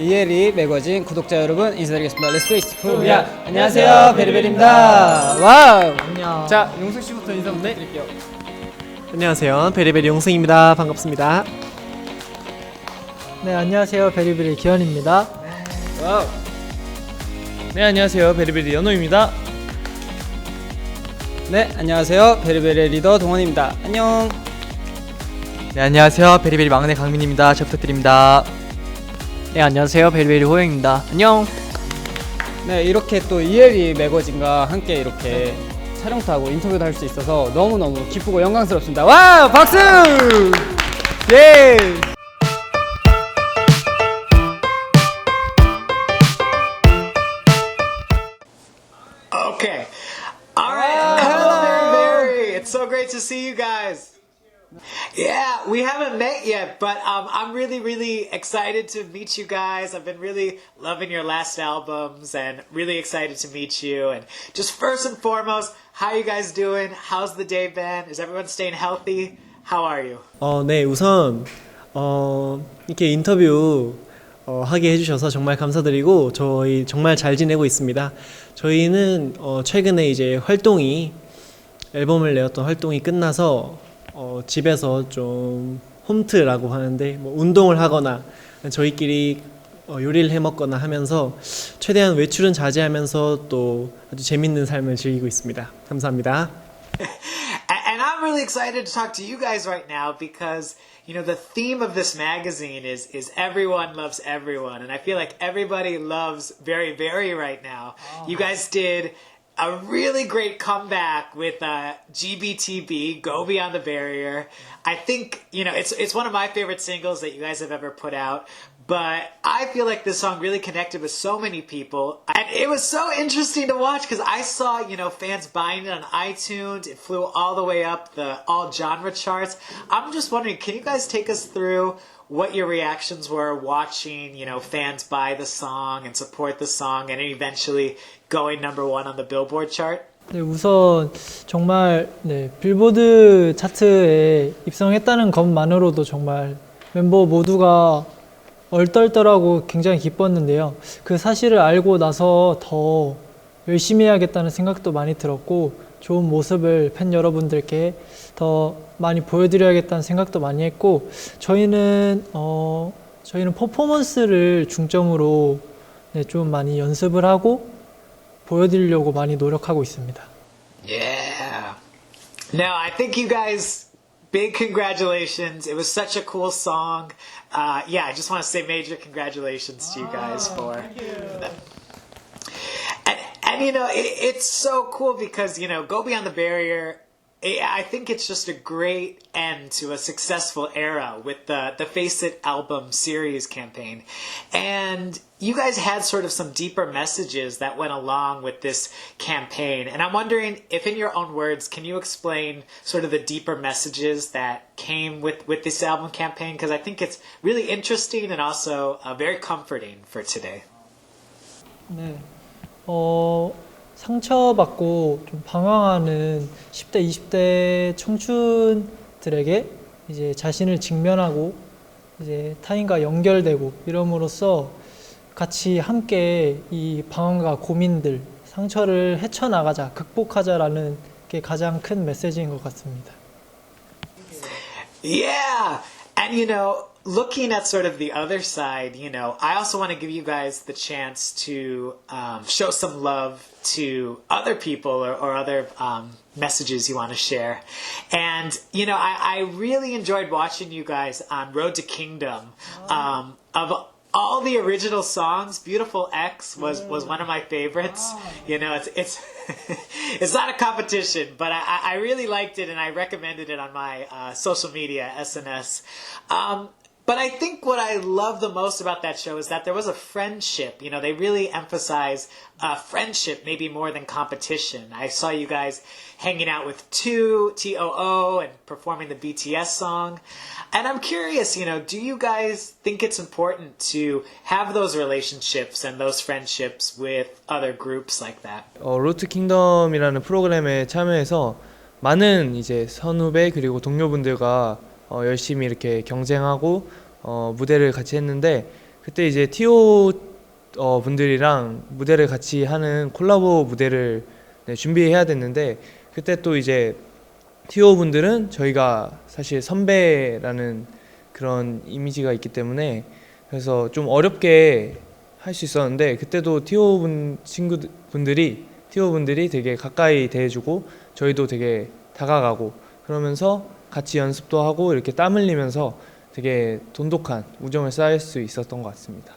이혜리 매거진 구독자 여러분 인사드리겠습니다. 렛츠 페이스 푸야 안녕하세요 베리베리입니다. 와우. 안녕. 자 용석 씨부터 인사 부탁드릴게요. 안녕하세요. 베리베리 용승입니다. 반갑습니다. 네 안녕하세요 베리베리 기현입니다. 와우. 네 안녕하세요 베리베리 연호입니다. 네 안녕하세요 베리베리 리더 동원입니다. 안녕. 네 안녕하세요 베리베리 막내 강민입니다. 잘 부탁드립니다. 네 안녕하세요. 베리베리 호영입니다. 안녕. 네 이렇게 또 이혜리 매거진과 함께 이렇게 촬영도 하고 인터뷰도 할 수 있어서 너무 너무 기쁘고 영광스럽습니다. 와 박수. 예. Okay. All right. Hello, Mary. It's so great to see you guys. Yeah, we haven't met yet, but um, I'm really, really excited to meet you guys. I've been really loving your last albums and really excited to meet you. And just first and foremost, how you guys doing? How's the day been? Is everyone staying healthy? How are you? 어, 네 우선 어, 이렇게 인터뷰 어, 하게 해주셔서 정말 감사드리고 저희 정말 잘 지내고 있습니다. 저희는 어, 최근에 이제 활동이 앨범을 내었던 활동이 끝나서 어, 집에서 좀 홈트라고 하는데 뭐 운동을 하거나 저희끼리 어, 요리를 해 먹거나 하면서 최대한 외출은 자제하면서 또 아주 재밌는 삶을 즐기고 있습니다. 감사합니다. And I'm really excited to talk to you guys right now because you know the theme of this magazine is is everyone loves everyone, and I feel like everybody loves very very right now. You guys did a really great comeback with uh, GBTB, Go Beyond the Barrier. I think you know it's it's one of my favorite singles that you guys have ever put out. But I feel like this song really connected with so many people. And it was so interesting to watch because I saw, you know, fans buying it on iTunes. It flew all the way up the all genre charts. I'm just wondering, can you guys take us through what your reactions were watching, you know, fans buy the song and support the song and eventually going number one on the Billboard chart? 네 우선 정말 네 빌보드 차트에 입성했다는 것만으로도 정말 멤버 모두가 얼떨떨하고 굉장히 기뻤는데요. 그 사실을 알고 나서 더 열심히 해야겠다는 생각도 많이 들었고 좋은 모습을 팬 여러분들께 더 많이 보여드려야겠다는 생각도 많이 했고 저희는 어 저희는 퍼포먼스를 중점으로 네, 좀 많이 연습을 하고 보여드리려고 많이 노력하고 있습니다. Yeah. No, I think you guys, big congratulations. It was such a cool song. Uh, yeah, I just want to say major congratulations to you guys for. And, you know, it, it's so cool because, you know, Go Beyond the Barrier. I think it's just a great end to a successful era with the the Face It album series campaign, and you guys had sort of some deeper messages that went along with this campaign. And I'm wondering if, in your own words, can you explain sort of the deeper messages that came with with this album campaign? Because I think it's really interesting and also uh, very comforting for today. 네. 어, 상처받고 좀 방황하는 10대, 20대 청춘들에게 이제 자신을 직면하고 이제 타인과 연결되고 이럼으로써 같이 함께 이 방황과 고민들, 상처를 헤쳐나가자, 극복하자라는 게 가장 큰 메시지인 것 같습니다. Yeah. And you know, looking at sort of the other side, you know, I also want to give you guys the chance to um, show some love to other people or, or other um, messages you want to share. And, you know, I, I really enjoyed watching you guys on Road to Kingdom. Um, of all the original songs, Beautiful X was, was one of my favorites. You know, it's, it's, it's not a competition, but I, I I really liked it and I recommended it on my uh, social media, SNS. Um, but I think what I love the most about that show is that there was a friendship. You know, they really emphasize uh, friendship maybe more than competition. I saw you guys hanging out with two, T O O, and performing the BTS song. And I'm curious, you know, do you guys think it's important to have those relationships and those friendships with other groups like that? 어, 로트 킹덤이라는 프로그램에 참여해서 많은 이제 선후배 그리고 동료분들과 어, 열심히 이렇게 경쟁하고 어, 무대를 같이 했는데 그때 이제 티오 어, 분들이랑 무대를 같이 하는 콜라보 무대를 네, 준비해야 됐는데 그때 또 이제 티오 분들은 저희가 사실 선배라는 그런 이미지가 있기 때문에 그래서 좀 어렵게 할 수 있었는데 그때도 티오 분 친구 분들이 티오 분들이 되게 가까이 대해주고 저희도 되게 다가가고 그러면서 같이 연습도 하고 이렇게 땀 흘리면서 되게 돈독한 우정을 쌓을 수 있었던 것 같습니다.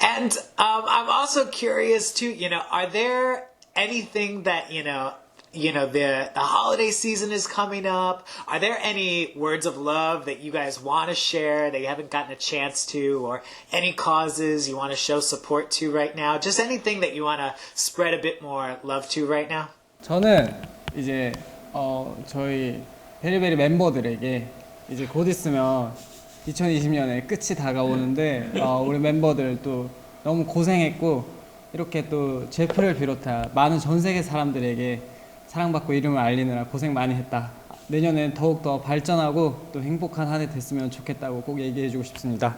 And um, I'm also curious too. You know, are there anything that you know? You know, the the holiday season is coming up. Are there any words of love that you guys want to share that you haven't gotten a chance to, or any causes you want to show support to right now? Just anything that you want to spread a bit more love to right now. 저는 이제 어 저희 베리베리 멤버들에게 이제 곧 있으면 2020년에 끝이 다가오는데 어, 우리 멤버들 또 너무 고생했고 이렇게 또 제프를 비롯한 많은 전 세계 사람들에게 사랑받고 이름을 알리느라 고생 많이 했다. 내년엔 더욱 더 발전하고 또 행복한 한 해 됐으면 좋겠다고 꼭 얘기해주고 싶습니다.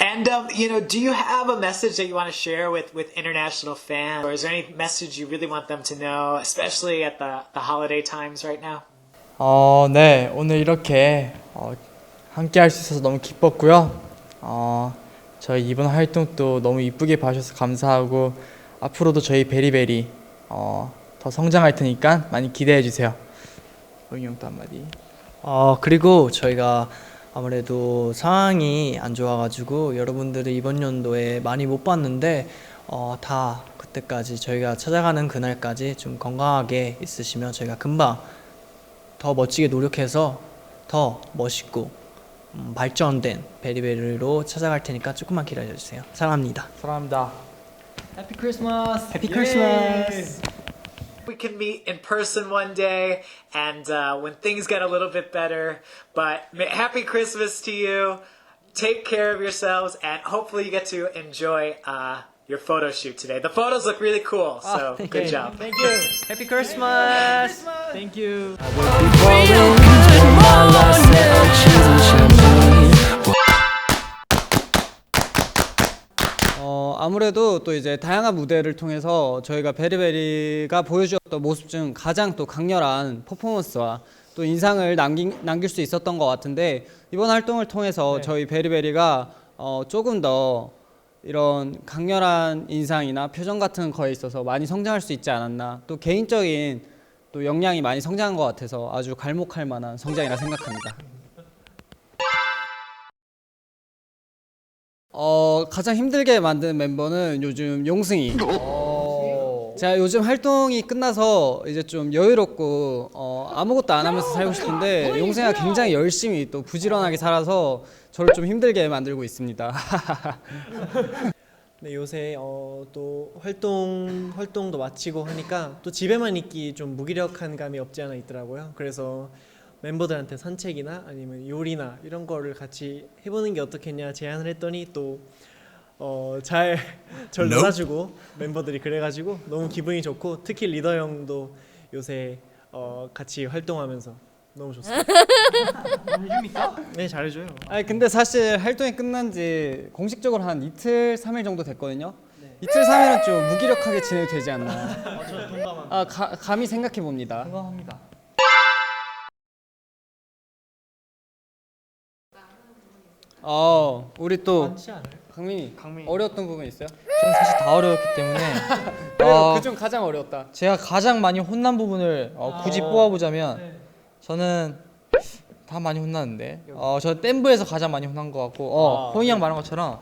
And um, you know, do you have a message that you want to share with with international fans, or is there any message you really want them to know, especially at the the holiday times right now? 어, 네. 오늘 이렇게 어, 함께 할 수 있어서 너무 기뻤고요. 어, 저희 이번 활동도 너무 이쁘게 봐주셔서 감사하고 앞으로도 저희 베리베리 어, 더 성장할 테니까 많이 기대해 주세요. 형도 한마디. 어 그리고 저희가 아무래도 상황이 안 좋아가지고 여러분들을 이번 연도에 많이 못 봤는데 어, 다 그때까지 저희가 찾아가는 그날까지 좀 건강하게 있으시면 저희가 금방 더 멋지게 노력해서 더 멋있고 음, 발전된 베리베리로 찾아갈 테니까 조금만 기다려주세요. 사랑합니다. 사랑합니다. 해피 크리스마스! 해피 크리스마스! We can meet in person one day and uh, when things get a little bit better. But happy Christmas to you. Take care of yourselves and hopefully you get to enjoy uh, your photo shoot today. The photos look really cool, oh, so oh, good you. job. Thank you. Happy Christmas. Happy Christmas. Thank you. 아무래도 또 이제 다양한 무대를 통해서 저희가 베리베리가 보여주었던 모습 중 가장 또 강렬한 퍼포먼스와 또 인상을 남긴, 남길 수 있었던 것 같은데 이번 활동을 통해서 저희 베리베리가 어, 조금 더 이런 강렬한 인상이나 표정 같은 거에 있어서 많이 성장할 수 있지 않았나 또 개인적인 또 역량이 많이 성장한 것 같아서 아주 갈목할 만한 성장이라 생각합니다. 가장 힘들게 만든 멤버는 요즘 용승이. 제가 요즘 활동이 끝나서 이제 좀 여유롭고 어, 아무것도 안 하면서 살고 싶은데 용승이가 굉장히 열심히 또 부지런하게 살아서 저를 좀 힘들게 만들고 있습니다. 네, 요새 어, 또 활동 활동도 마치고 하니까 또 집에만 있기 좀 무기력한 감이 없지 않아 있더라고요. 그래서 멤버들한테 산책이나 아니면 요리나 이런 거를 같이 해보는 게 어떻겠냐 제안을 했더니 또 어잘절 놀아주고 멤버들이 그래가지고 너무 기분이 좋고 특히 리더 형도 요새 어, 같이 활동하면서 너무 좋습니다. 네 잘해줘요. 아니 근데 사실 활동이 끝난 지 공식적으로 한 이틀 삼일 정도 됐거든요. 이틀 삼일은좀 무기력하게 지내도 되지 않나. 아 가, 감히 생각해 봅니다. 건강합니다. 어 우리 또 강민이 강민이. 어려웠던 부분 있어요? 저는 사실 다 어려웠기 때문에 어, 그중 가장 어려웠다. 제가 가장 많이 혼난 부분을 어, 굳이 뽑아보자면 저는 다 많이 혼났는데 어, 저 댐브에서 가장 많이 혼난 것 같고 어, 아, 호잉이 형 말한 것처럼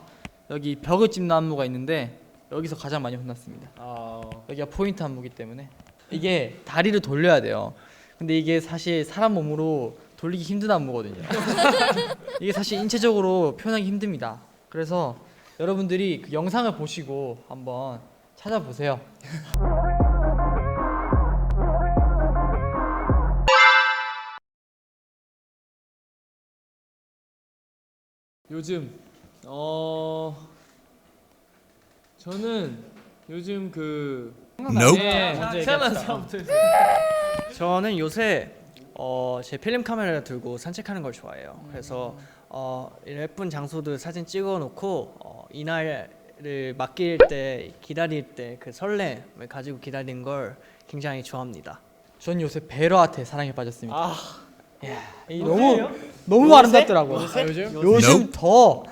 여기 벽을 찝는 안무가 있는데 여기서 가장 많이 혼났습니다. 어, 여기가 포인트 안무기 때문에. 이게 다리를 돌려야 돼요. 근데 이게 사실 사람 몸으로 돌리기 힘든 안무거든요. 이게 사실 인체적으로 표현하기 힘듭니다. 그래서 여러분들이 그 영상을 보시고 한번 찾아보세요. 요즘 어 저는 요즘 그 네, 태어난 사람부터 저는 요새 어, 제 필름 카메라를 들고 산책하는 걸 좋아해요. 그래서 어, 예쁜 장소들 사진 찍어 놓고 어, 이날을 맡길 때 기다릴 때 그 설렘을 가지고 기다리는 걸 굉장히 좋아합니다. 전 요새 베러한테 사랑에 빠졌습니다. 아. 예, 이 너무 너무 아름답더라고요. 요즘 요즘 더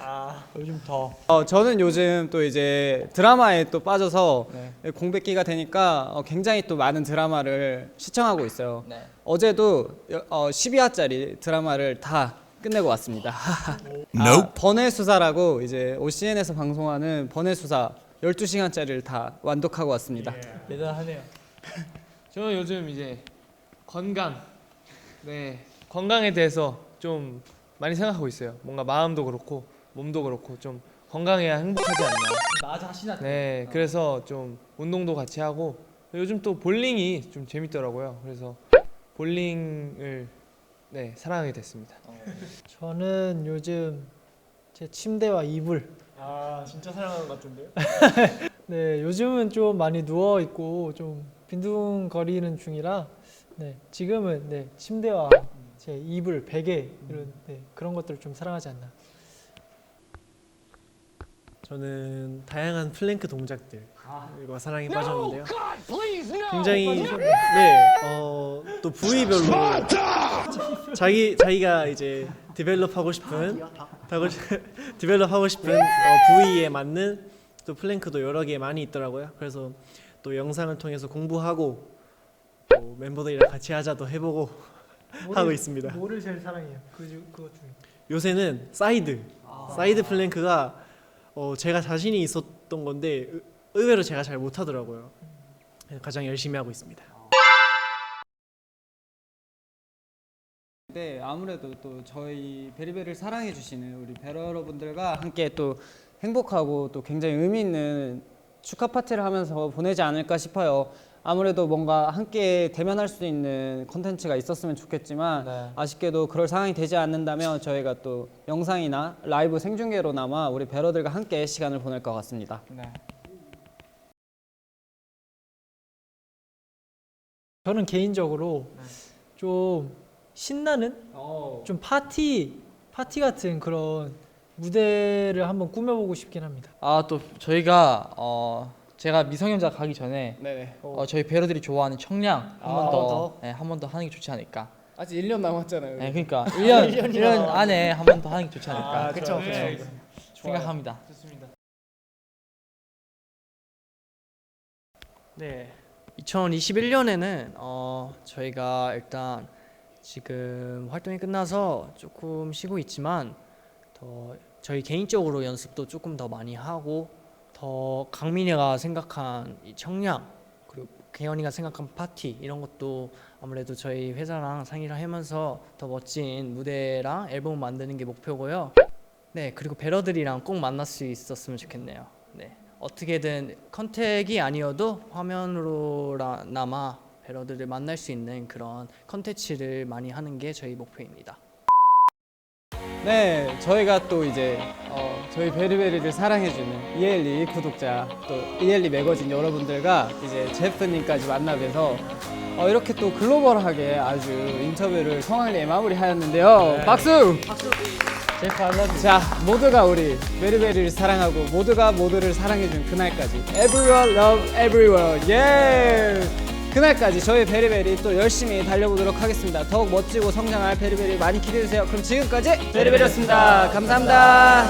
요즘 더 어, 저는 요즘 또 이제 드라마에 또 빠져서 네. 공백기가 되니까 어, 굉장히 또 많은 드라마를 시청하고 있어요. 네. 어제도 여- 어, 12화짜리 드라마를 다 끝내고 왔습니다. 아, 번외 수사라고 이제 OCN에서 방송하는 번외 수사 12시간짜리를 다 완독하고 왔습니다. 대단하네요. 저는 요즘 이제 건강, 네 건강에 대해서 좀 많이 생각하고 있어요. 뭔가 마음도 그렇고 몸도 그렇고 좀 건강해야 행복하지 않나. 나 자신한테 네, 그래서 좀 운동도 같이 하고 요즘 또 볼링이 좀 재밌더라고요. 그래서 볼링을 네 사랑하게 됐습니다. 저는 요즘 제 침대와 이불 아 진짜 사랑하는 것 같은데요? 네, 요즘은 좀 많이 누워 있고 좀 빈둥거리는 중이라 네, 지금은 네, 침대와 제 이불, 베개 이런 네, 그런 것들을 좀 사랑하지 않나. 저는 다양한 플랭크 동작들 이거 사랑에 빠졌는데요. 굉장히 네어또 부위별로 자기 자기가 이제 디벨롭 하고 싶은 디벨롭 하고 싶은 어, 부위에 맞는 또 플랭크도 여러 개 많이 있더라고요. 그래서 또 영상을 통해서 공부하고 또 멤버들이랑 같이 하자도 해보고 하고 있습니다. 뭐를 제일 사랑해요? 그 중- 그것 중에. 요새는 사이드 사이드 플랭크가 어, 제가 자신이 있었던 건데 의- 의외로 제가 잘 못하더라고요. 그래서 가장 열심히 하고 있습니다. 네, 아무래도 또 저희 베리베리를 사랑해 주시는 우리 베러 여러분들과 함께 또 행복하고 또 굉장히 의미 있는 축하 파티를 하면서 보내지 않을까 싶어요. 아무래도 뭔가 함께 대면할 수 있는 콘텐츠가 있었으면 좋겠지만 네. 아쉽게도 그럴 상황이 되지 않는다면 저희가 또 영상이나 라이브 생중계로나마 우리 베러들과 함께 시간을 보낼 것 같습니다. 네. 저는 개인적으로 좀 신나는 좀 파티 파티 같은 그런 무대를 한번 꾸며보고 싶긴 합니다. 아 또 저희가 어 제가 미성년자 가기 전에 네네. 어, 저희 배러들이 좋아하는 청량 한 아, 번한더 네, 한번 더 하는 게 좋지 않을까. 아직 1년 남았잖아요. 네, 그러니까 1년 1년 안에 한 번 더 하는 게 좋지 않을까. 그쵸, 네, 그쵸. 생각합니다. 네, 2021년에는 어, 저희가 일단 지금 활동이 끝나서 조금 쉬고 있지만 더 저희 개인적으로 연습도 조금 더 많이 하고 더 강민이가 생각한 이 청량 그리고 개연이가 생각한 파티 이런 것도 아무래도 저희 회사랑 상의를 하면서 더 멋진 무대랑 앨범 만드는 게 목표고요. 네, 그리고 베러들이랑 꼭 만날 수 있었으면 좋겠네요. 네. 어떻게든 컨택이 아니어도 화면으로나마 베러들을 만날 수 있는 그런 컨텐츠를 많이 하는 게 저희 목표입니다. 네, 저희가 또 이제 어, 저희 베리베리를 사랑해주는 이엘리 구독자 또 이엘리 매거진 여러분들과 이제 제프님까지 만나뵈서 어, 이렇게 또 글로벌하게 아주 인터뷰를 성황리에 마무리하였는데요. 박수! 제프 알라뷰. 자, 모두가 우리 베리베리를 사랑하고 모두가 모두를 사랑해준 그날까지 Everyone love everyone. 예! 그날까지 저희 베리베리 또 열심히 달려보도록 하겠습니다. 더욱 멋지고 성장할 베리베리 많이 기대해주세요. 그럼 지금까지 베리베리였습니다. 감사합니다.